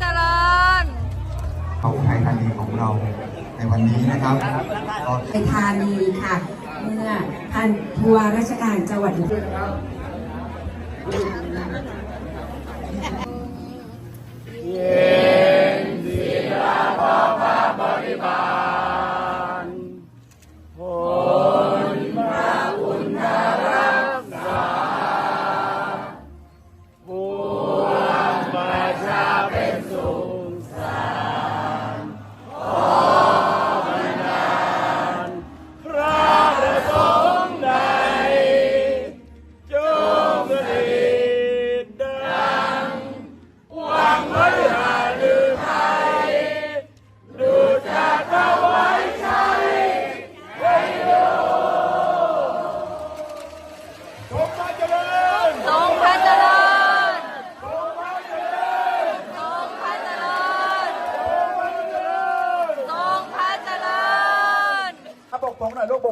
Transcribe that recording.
เจริญของไทยธานีของเราในวันนี้นะครับไปธานีค่ะ เมื่อท่านผู้ว่าราชการจังหวัดเย็นดีรับพระบริบา ทรงพ